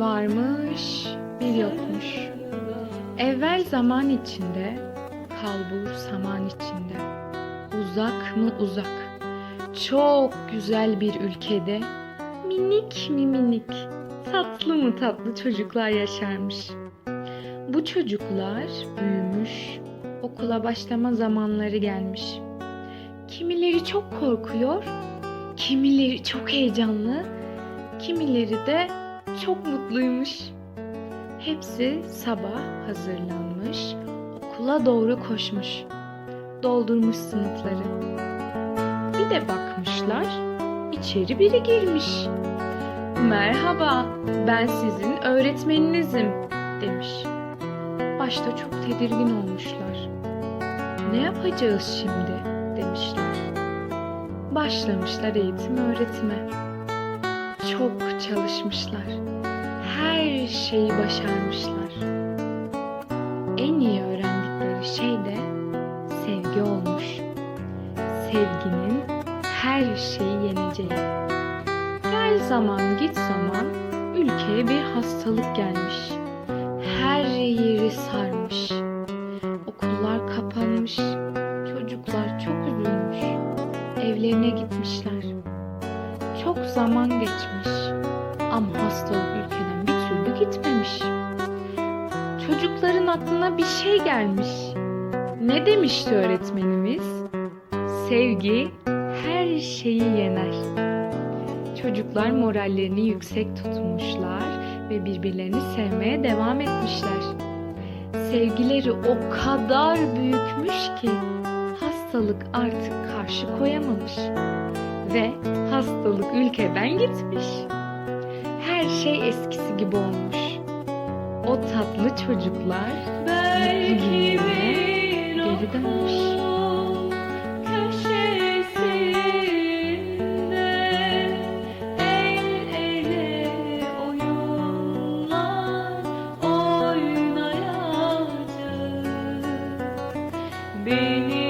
varmış, bir yokmuş. Evvel zaman içinde, kalbur saman içinde. Uzak mı uzak, çok güzel bir ülkede minik mi minik, tatlı mı tatlı çocuklar yaşarmış. Bu çocuklar büyümüş, okula başlama zamanları gelmiş. Kimileri çok korkuyor, kimileri çok heyecanlı, kimileri de çok mutluymuş. Hepsi sabah hazırlanmış, okula doğru koşmuş. Doldurmuş sınıfları. Bir de bakmışlar, içeri biri girmiş. Merhaba, ben sizin öğretmeninizim demiş. Başta çok tedirgin olmuşlar. Ne yapacağız şimdi demişler. Başlamışlar eğitim öğretime. Çok çalışmışlar. Her şeyi başarmışlar. En iyi öğrendikleri şey de sevgi olmuş. Sevginin her şeyi yeneceği. Gel zaman git zaman ülkeye bir hastalık gelmiş. Her yeri sarmış. Okullar kapanmış. Çocuklar çok üzülmüş. Evlerine gitmişler. Çok zaman geçmiş. Ama hastalık ülkeden bir türlü gitmemiş. Çocukların aklına bir şey gelmiş. Ne demişti öğretmenimiz? Sevgi her şeyi yener. Çocuklar morallerini yüksek tutmuşlar ve birbirlerini sevmeye devam etmişler. Sevgileri o kadar büyükmüş ki hastalık artık karşı koyamamış ve hastalık ülkeden gitmiş. Her şey eskisi gibi olmuş. O tatlı çocuklar belki geri dönmüş. Beni